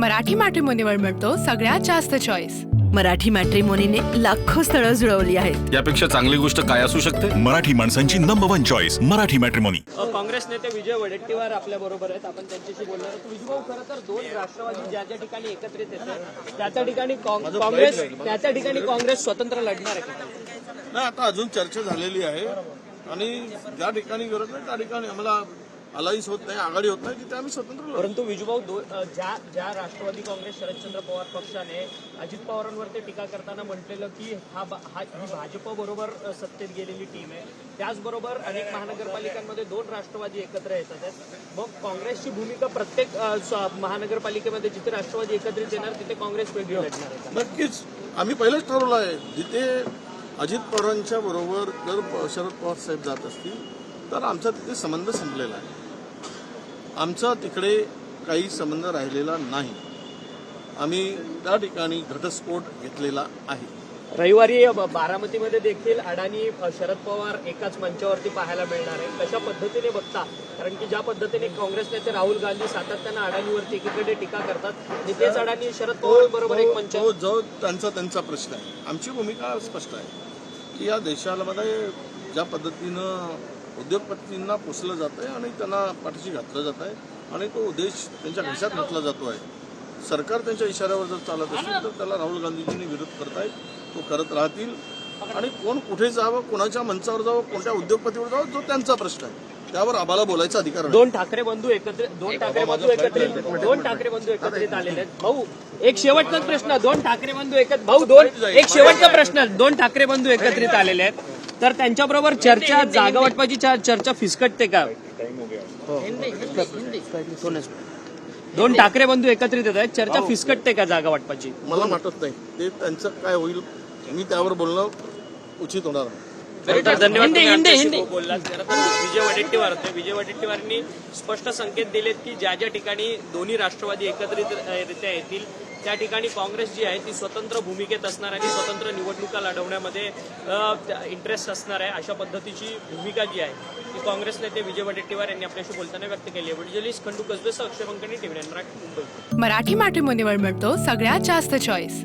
मराठी मॅट्रिमोनीवर मिळतो सगळ्यात जास्त चॉईस मराठी मॅट्रिमोनीने लाखो स्थळं जुळवली आहेत. यापेक्षा चांगली गोष्ट काय असू शकते? मराठी माणसांची number one choice Marathi matrimony अ, काँग्रेस नेते विजय वडेट्टीवार आपल्या बरोबर आहेत. आपण त्यांच्याशी बोलणार आहोत. विजयभाऊ खरं तर दोन राष्ट्रवादी ज्या ज्या ठिकाणी एकत्रित येते त्या त्या ठिकाणी काँग- काँग्रेस त्या त्या ठिकाणी काँग्रेस स्वतंत्र लढणार आहे का? नाही आता अजून चर्चा झालेली आहे. आणि ज्या ठिकाणी गरज नाही त्या ठिकाणी आम्हाला अलाईन्स होत नाही आघाडी होत नाही तिथे आम्ही स्वतंत्र. परंतु विजूभाऊ दो- अ, ज्या ज्या राष्ट्रवादी काँग्रेस शरदचंद्र पवार पक्षाने अजित पवारांवर ते टीका करताना म्हटलेलं की हा भा- हा ही भाजप बरोबर अ, सत्तेत गेलेली टीम आहे त्याचबरोबर अनेक महानगरपालिकांमध्ये दोन राष्ट्रवादी एकत्र येतात आहेत मग काँग्रेसची भूमिका प्रत्येक अ, स्व- महानगरपालिकेमध्ये जिथे राष्ट्रवादी एकत्रित येणार तिथे काँग्रेस वेगळी लढणार आहे? नक्कीच आम्ही पहिलेच ठरवलं आहे जिथे अजित पवारांच्या बरोबर जर प- शरद पवार साहेब जात असतील तर आमचा तिथे संबंध संपलेला आहे आमचा तिकडे काही संबंध राहिलेला नाही. आम्ही त्या ठिकाणी घटस्फोट घेतलेला आहे. रविवारी बारामतीमध्ये देखील अडाणी शरद पवार एकाच मंचावरती पाहायला मिळणार आहे. कशा पद्धतीने बघता? कारण की ज्या पद्धतीने काँग्रेस नेते राहुल गांधी सातत्यानं अडाणीवरती एकीकडे टीका करतात आणि तेच अडाणी शरद पवार बरोबर एक मंच जो त्यांचा त्यांचा प्रश्न आहे. आमची भूमिका स्पष्ट आहे. की या देशाला मध्ये ज्या पद्धतीनं उद्योगपतींना पोचलं जात आहे आणि त्यांना पाठीशी घातलं जात आहे आणि तो उद्देश त्यांच्या घशात घातला जातो आहे. सरकार त्यांच्या इशाऱ्यावर जर चालत असेल तर त्याला राहुल गांधीजींनी विरोध करतायत. तो करत राहतील. आणि कोण कुठे जावं कोणाच्या मंचावर जावं कोणत्या उद्योगपतीवर जावं तो त्यांचा प्रश्न आहे. त्यावर आम्हाला बोलायचा अधिकार नाही. दोन ठाकरे बंधू एकत्रित दोन ठाकरे बंधू एकत्रित दोन ठाकरे बंधू एकत्रित आलेले आहेत. भाऊ एक शेवटचा प्रश्न. दोन ठाकरे बंधू एकत्र भाऊ दोन एक शेवटचा प्रश्न. दोन ठाकरे बंधू एकत्रित आलेले आहेत. तर त्यांच्याबरोबर चर्चा जागा वाटपाची चर्चा फिसकटते का? दोन ठाकरे बंधू एकत्रित येत आहेत. चर्चा फिसकटते का जागा वाटपाची मला वाटत नाही. ते त्यांचं काय होईल मी त्यावर बोलणं उचित होणार नाही. तर धन्यवाद विजय वडेट्टीवार होते. विजय वडेट्टीवारांनी स्पष्ट संकेत दिलेत की ज्या ज्या ठिकाणी दोन्ही राष्ट्रवादी एकत्रितरित्या येतील त्या ठिकाणी काँग्रेस जी आहे ती स्वतंत्र भूमिकेत असणार आणि स्वतंत्र निवडणुका लढवण्यामध्ये इंटरेस्ट असणार आहे अशा पद्धतीची भूमिका जी आहे ती काँग्रेस नेते विजय वडेट्टीवार यांनी आपल्याशी बोलताना व्यक्त केली आहे. Visualist Khandu Kasbe Akshay Pankani TV Marathi Mumbai. Marathi मॅट्रिमोनीवर मिळतो सगळ्यात जास्त चॉईस